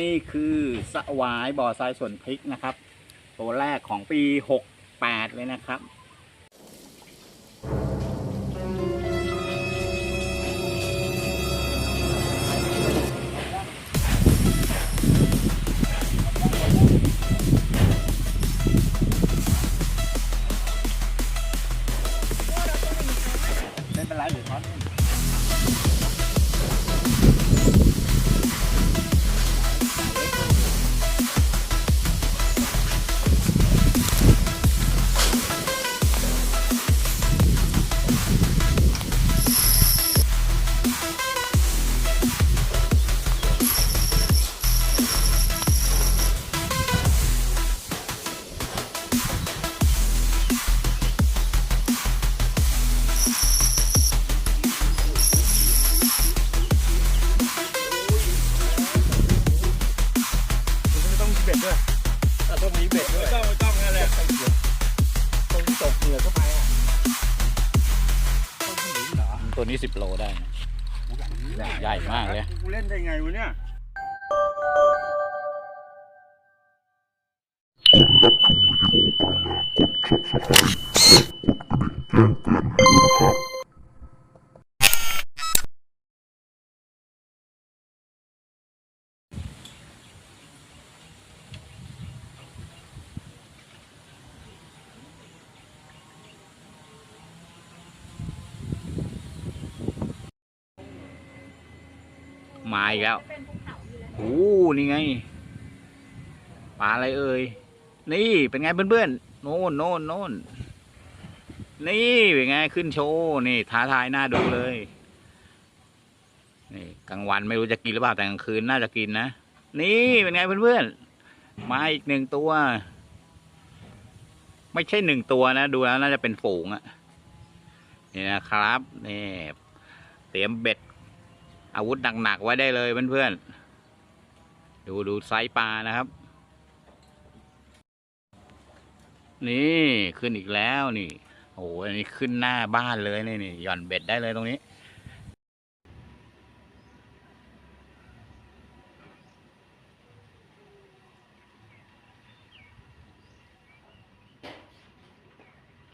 นี่คือสวายบ่อทรายสวนพริกนะครับ ตัวแรกของปี 68 เลยนะครับ แต่ต้องมีเบ็ดด้วยไม่ต้องไม่ต้องนั่นแหละต้องตกเหยื่อเข้าไปอะต้องหนีเหรอตัวนี้10โลได้นะใหญ่มากเลยกูเล่นได้ไงวะเนี่ยมาอีกแล้วเป็นภูเขาอยู่แล้วโอ้นี่ไง ปลาอะไรเอ่ย นี่เป็นไงเพื่อนๆ โน่นโน่นโน่น นี่เป็นไงขึ้นโชว์ นี่ท้าทายน่าดูเลย นี่กลางวันไม่รู้จะกินหรือเปล่าแต่กลางคืนน่าจะกินนะ นี่เป็นไงเพื่อนๆ มาอีกหนึ่งตัว ไม่ใช่หนึ่งตัวนะดูแล้วน่าจะเป็นฝูงอะนี่นะครับ นี่ เตรียมเบ็ด อาวุธหนักๆไว้ได้เลยเพื่อนๆ ดูดูไซส์ปลานะครับ นี่ขึ้นอีกแล้วนี่ โอ้โหอันนี้ขึ้นหน้าบ้านเลยนี่นี่หย่อนเบ็ดได้เลยตรงนี้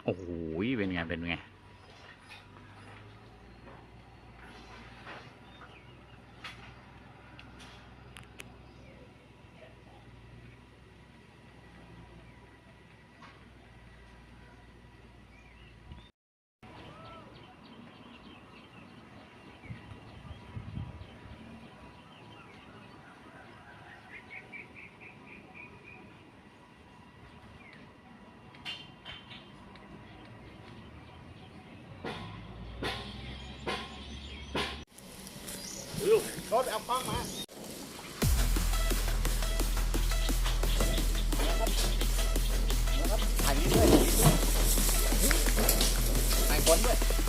โอ้โหเป็นไง เป็นไง รถเอากล้องมาถ่ายนี้ด้วยถ่ายคนด้วย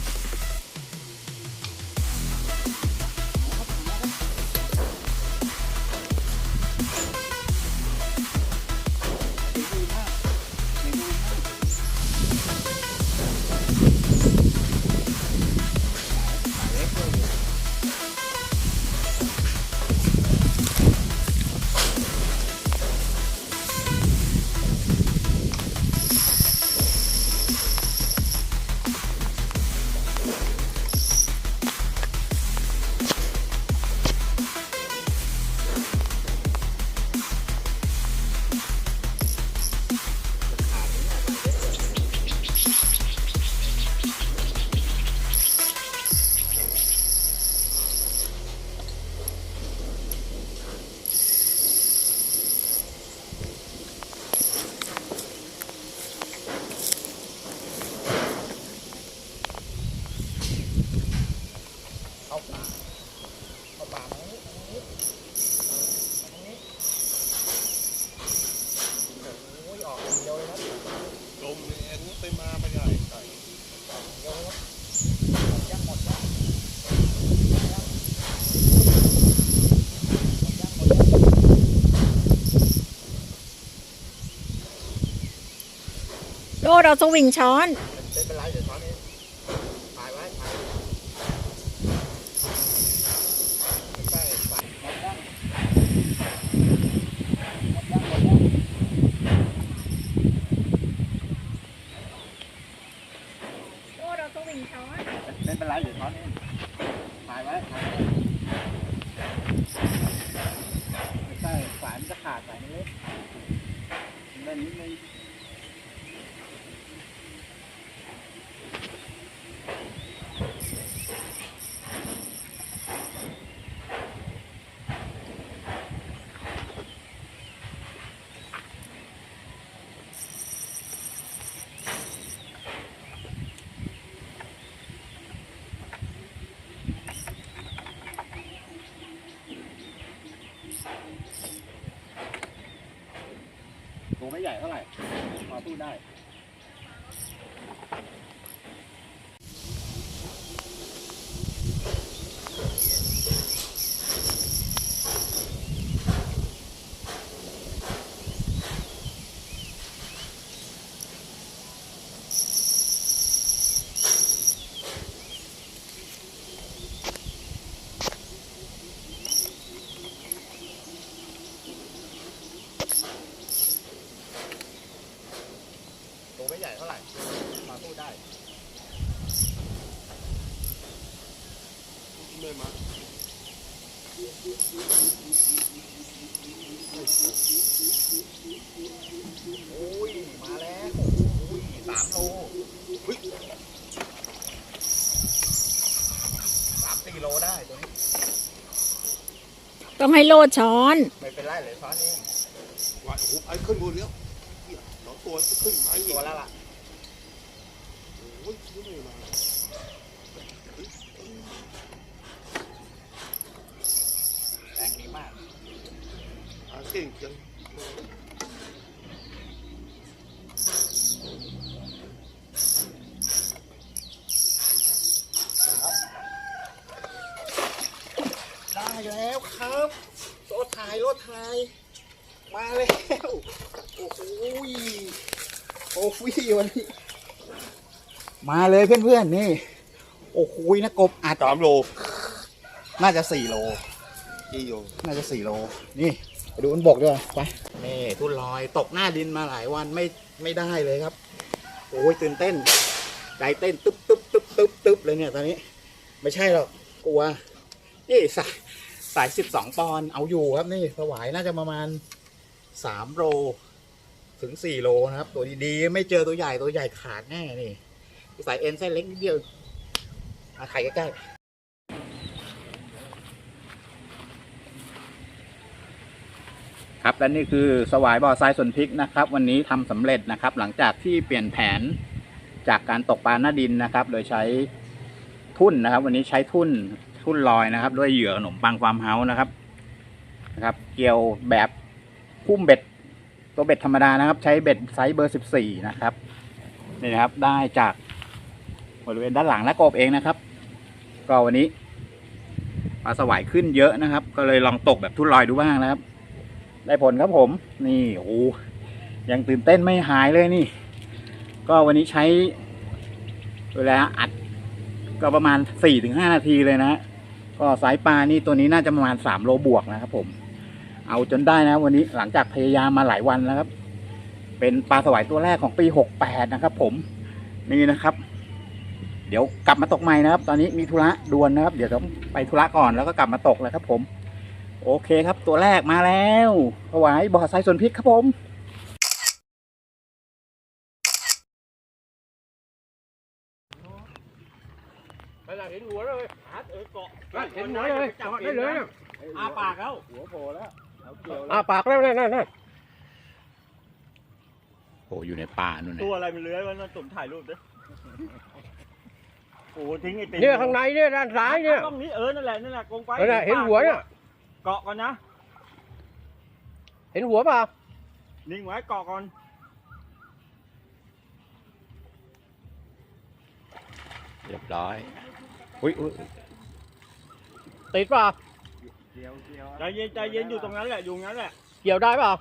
อ้เราสวิงช้อนเป็นเดี๋นลายไเราสวิงช้อนไม่เช้อนนี่าวายว้ใช่ฝานจะขาดไปนิดเล่นนิดนึ ตัวไม่ใหญ่เท่าไหร่พอพูดได้ ตัวไม่ใหญ่เท่าไหร่พอพูดได้ ไม่มา โอ้ย มาแล้วโอ้ยสามโลเฮ้ยสามสี่โลได้ตัวนี้ ต้องให้โลดช้อน ไม่เป็นไรเลยช้อนเองว่าโอ้โหไอ้ขึ้นบนแล้วเหี้ยสองตัวขึ้นไอ้ตัวแล้วล่ะโอ้ยยังไม่มาแรงดีมากหาเก่งจัง แล้วครับรถถ่ายรถถ่าย มาแล้ว โอ้โหยโอ้โหยวันนี้ มาเลยเพื่อนๆ นี่ โอ้โหยนะกบอาจสามโล น่าจะสี่โลกี่โยน่าจะสี่โล นี่ไปดูมันบกด้วยไป นี่ทุ่นลอยตกหน้าดินมาหลายวันไม่ไม่ได้เลยครับ โอ้ยตื่นเต้น ใจเต้นตึ๊บตึ๊บตึ๊บตึ๊บตึ๊บเลยเนี่ยตอนนี้ ไม่ใช่หรอกกลัวนี่สาย สายสิบสองปอนด์เอาอยู่ครับนี่สวายน่าจะประมาณสามโลถึงสี่โลนะครับ ตัวดีๆไม่เจอตัวใหญ่ตัวใหญ่ขาดแน่นี่สายเอ็นเส้นเล็กนิดเดียวอาไข่ใกล้ๆครับและนี่คือสวายบ่อทรายสวนพริกนะครับ วันนี้ทำสำเร็จนะครับ หลังจากที่เปลี่ยนแผนจากการตกปลาหน้าดินนะครับ โดยใช้ทุ่นนะครับ วันนี้ใช้ทุ่น ทุ่นลอยนะครับ ด้วยเหยื่อขนมปังฟาร์มเฮาส์นะครับนะครับ เกี่ยวแบบพุ่มเบ็ด ตัวเบ็ดธรรมดานะครับ ใช้เบ็ดไซส์เบอร์สิบสี่นะครับนี่นะครับได้จากบริเวณด้านหลังและกบเองนะครับ ก็วันนี้ปลาสวายขึ้นเยอะนะครับ ก็เลยลองตกแบบทุ่นลอยดูบ้างนะครับ ได้ผลครับผม นี่โอ้ยังตื่นเต้นไม่หายเลยนี่ ก็วันนี้ใช้เวลาอัดก็ประมาณสี่ถึงห้านาทีเลยนะ ก็สายปลานี่ตัวนี้น่าจะประมาณสามโลบวกนะครับผม เอาจนได้นะ วันนี้หลังจากพยายามมาหลายวันแล้วครับ เป็นปลาสวายตัวแรกของปีหกแปดนะครับ ผมนี่นะครับ เดี๋ยวกลับมาตกใหม่นะครับ ตอนนี้มีธุระด่วนนะครับ เดี๋ยวต้องไปธุระก่อนแล้วก็กลับมาตกเลยครับ ผม โอเคครับ ตัวแรกมาแล้วถวายบ่อทรายสวนพริกครับผม ไปหลัง เห็นหัวเลยหาเออเกาะเห็นหัวเลยจอดได้เลยอาปากแล้วหัวโผล่แล้วเอาเกี่ยวอาปากแล้วนั่นนั่นนั่นโอ้อยู่ในป่านู่นตัวอะไรมันเลื้อยมันตุ่มถ่ายรูปด้วยโอ้ทิ้งไอ้ติเนี่ยข้างในเนี่ยด้านซ้ายเนี่ยต้องนี้เออนั่นแหละนั่นแหละกงไปเออน่ะเห็นหัวเนี่ยเกาะก่อนนะ เห็นหัวเปล่านิ่งไว้เกาะก่อนเรียบร้อย อุ้ยอุ้ยติดเปล่าใจเย็นใจเย็นอยู่ตรงนั้นแหละอยู่ตรงนั้นแหละเกี่ยวได้เปล่า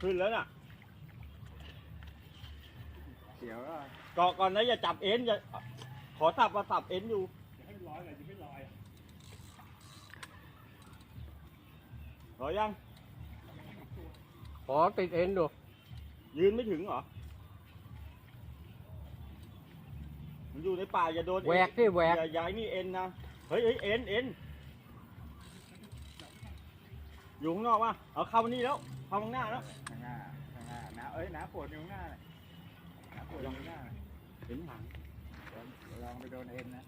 ขึ้นแล้วน่ะเกาะก่อนนะอย่าจับเอ็นอย่าขอสับมาสับเอ็นอยู่รอยังขอติดเอ็นดูยืนไม่ถึงเหรอ มันอยู่ในป่าอย่าโดนแหวกที่แหวก อย่าย้ายนี่เอ็นนะ เฮ้ยเฮ้ยเอ็นเอ็นอยู่ข้างนอกป่ะเอาเข้ามานี่แล้วเข้าข้างหน้าแล้ว ข้างหน้าข้างหน้าน้าเอ้ยน้าปวดอยู่ข้างหน้าเลยน้าปวดอยู่ข้างหน้าเลยเห็นหางลองไปโดนเอ็นนะ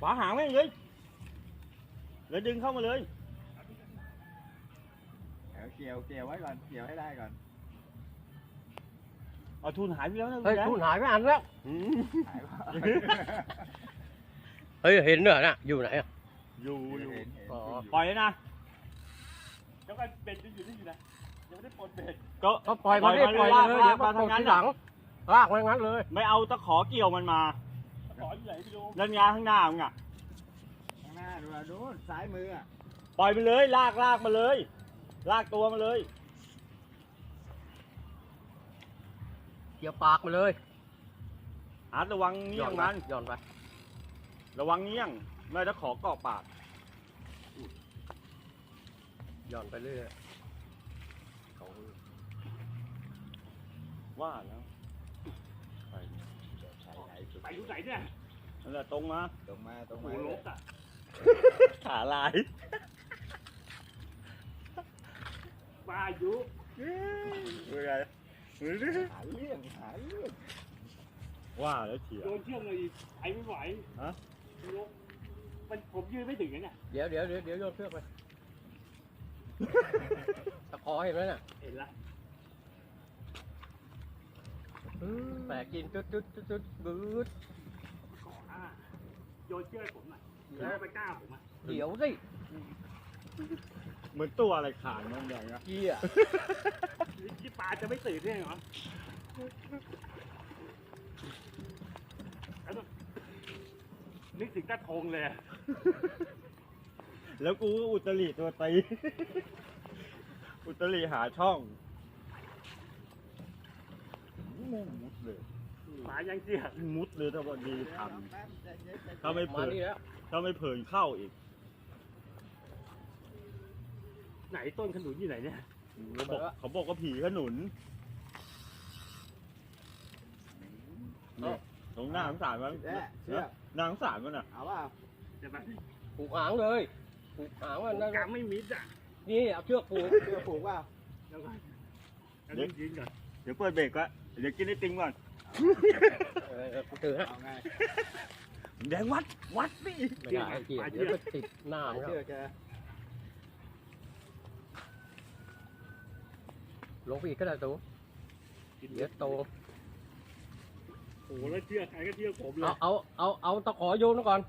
ขวาหางแม่งเลย แล้วดึงเข้ามาเลย เดี๋ยวเกี่ยวเกี่ยวไว้ก่อนเกี่ยวให้ได้ก่อน เอาทุนหายไปแล้วนะเฮ้ยพี่แดงทุนหายไปอันแล้วอืมหายว่าเฮ้ยเห็นเหรอน่ะอยู่ไหนอะอยู่อยู่เห็นเห็นอ๋อปล่อยเลยนะแล้วก็เบ็ดยังอยู่ที่อยู่นะยังไม่ได้ปลดเบ็ดก็ก็ปล่อยมาดิปปล่ล่ออยยมามาเลเลยยลากเดี๋ยวมามาตทางกนั้นทีหลังลากไว้งั้นเลย ไม่เอาตะขอเกี่ยวมันมาต่ออยู่ไหนพี่ดูนั่นไงข้างหน้ามึงอะข้างหน้าดูอะดูซ้ายมืออะปล่อยมันเลยลากลากมาเลย ลากตัวมาเลย เกี่ยวปากมาเลยอาร์ตระวังเงี้ยงไปมันย้อนไประวังเงี้ยงไม่ตะขอเกาะปากย้อนไปเรื่อยว่าแล้ว ไปอยู่ไหนเนี่ยนั่นแหละตรงมา ตรงมาตรงโอ้มาโหลบอะขาลายบ้าอายุเป็นไง หาเรื่องหาเรื่องว่าแล้วเฉียโดนเชือกเลยอีกไปไม่ไหวฮะลบมันผมยืนไม่ถึงนะเนี่ยเดี๋ยวเดี๋ยวเดี๋ยวเดี๋ยวโยนเชือกไป ตะขอเห็นไหมน่ะเห็นละแปลกกินจุดจุดจุดจุดบืดขออ่าโยนเชือกให้ผมหน่อยแล้วไปกล้าผมอะเดี๋ยวสิ เหมือนตัวอะไรขาดมันอย่างเงี้ยเกี่ยที่ปลาจะไม่ตื่นได้เหรอแล้วก็นึกถึงตาทงเลยอะแล้วกูก็อุตริตัวตี อุตริหาช่องแม่งมุดเลยปลายังเสียมุดเลยถ้าวันดีทแป๊บใจเย็นใจำถ้าไม่มาเผินนี่แล้วถ้าไม่เผินเข้าอีก ไหนต้นขนุนอยู่ไหนเนี่ยเขาบอกเขาบอกว่าผีขนุนเนี่ยตรงหน้าสงสารมันเอ๊ะเชือกหน้าสงสารมันอะเอาว่าใช่ไหมผูกหางเลยผูกหางมันนะกลางไม่มิดอะนี่เอาเชือกผูกเชือกผูกว่าแล้วก็อันนี้ยืนก่อนเดี๋ยวเปิดเบรกก็เดี๋ยวกินไอติมก่อนเออกูถือให้เอาไงแดงวัดวัดสิไม่ได้ไอ้เกี่ยเดี๋ยวไปติดหน้าเอามันเชือกแก ลงไปอีกก็ได้ตัวเดี๋ยวโตโอ้โหแล้วเชือกใครก็เชือกผมเลเอาย เอาเอาเอาตะขอโยนมาก่อน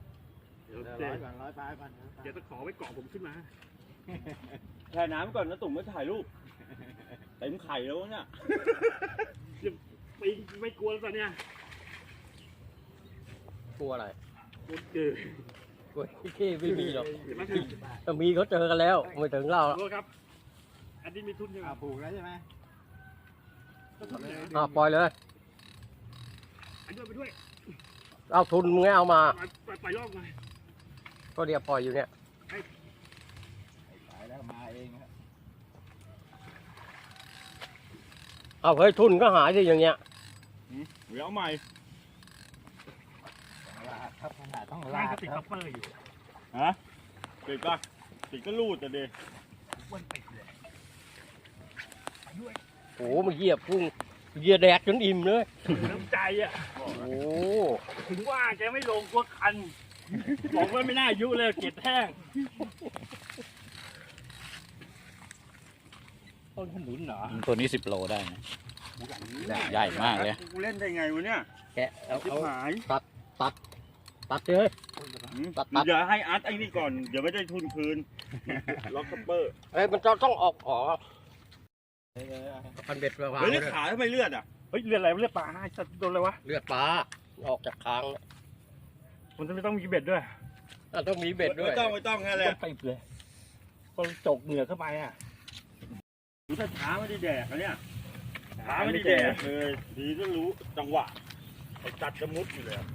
เดี๋ยวเดี๋ยวเดี๋ร้ยอยวก่อนร้อยปลายก่อนเดี๋ยวตะขอไว้เกาะผมขึ้นมา แช่น้ำก่อนนะตุ่มไม่ถ่ายรูปเต็มไข่แล้วเนี่ยไม่ไม่กลัวแล้วตอนเนี้ยกลัวอะไรกลัวเจอกลัวที่ไม่มีหรอกใช่ไหมครับถ้ามีเขาเจอกันแล้วไม่ถึงเราหรอก กลัวครับ อันนี้มีทุนยังไงเอาผูกแล้วใช่ไหมก็ทุนเลยอะปล่อยเลย อันด้วยไปด้วยเอาทุนมึงให้เอามาไปไปไปรอบมาก็เดียวปล่อยอยู่เนี่ย สายแล้วมาเองครับเอาเฮ้ยทุนก็หายสิอย่างเงี้ย เดี๋ยวเอาใหม่ลากครับขนาดต้องล่าลางกก็ติดคคัรับพเปอร์อยู่ฮะติดปะติดก็รูดแต่เดอ้วนติดเลยไป ด้วยโอ้มันเหยียบพุ่งเหยียบแดกจนอิ่มเลยน้ำใจอะ โอ้ถึงว่าแกไม่ลงกลัวคัน บอกว่าไม่น่าอายุเลยเกล็ดแห้งต้นขนุนเหรอตัวนี้สิบโลได้นะใหญ่มากเลย กูเล่นได้ไงวะเนี่ยแกะเอาชิบเอาหายตัดเลยอืมตัดตัด เดี๋ยวให้อาร์ตไอ้นี่ก่อน เดี๋ยวไม่ได้ทุนคืน ล็อกคัปเปอร์ เอ้ยมันจะต้องออกขอ พันเบ็ดวางเฮ้ยเลนี่ยขาทำไมเลือดอะเฮ้ยเลือดอะไรเลือดปลาไอ้สัตว์โดนอะไรวะเลือดปลาออกจากคางเนี่ยมันจะไม่ต้องมีเบ็ดด้วยอะต้องมีเบ็ดด้วยไม่ต้องไม่ต้องแค่เลยต้องติดเลยต้องจกเหงื่อเข้าไปอะดูถ้าช้าไม่ได้แดกนะเนี่ยช้าไม่ได้แดกเลยดีก็รู้จังหวะไอ้จัดจะมุดอยู่เลยอะ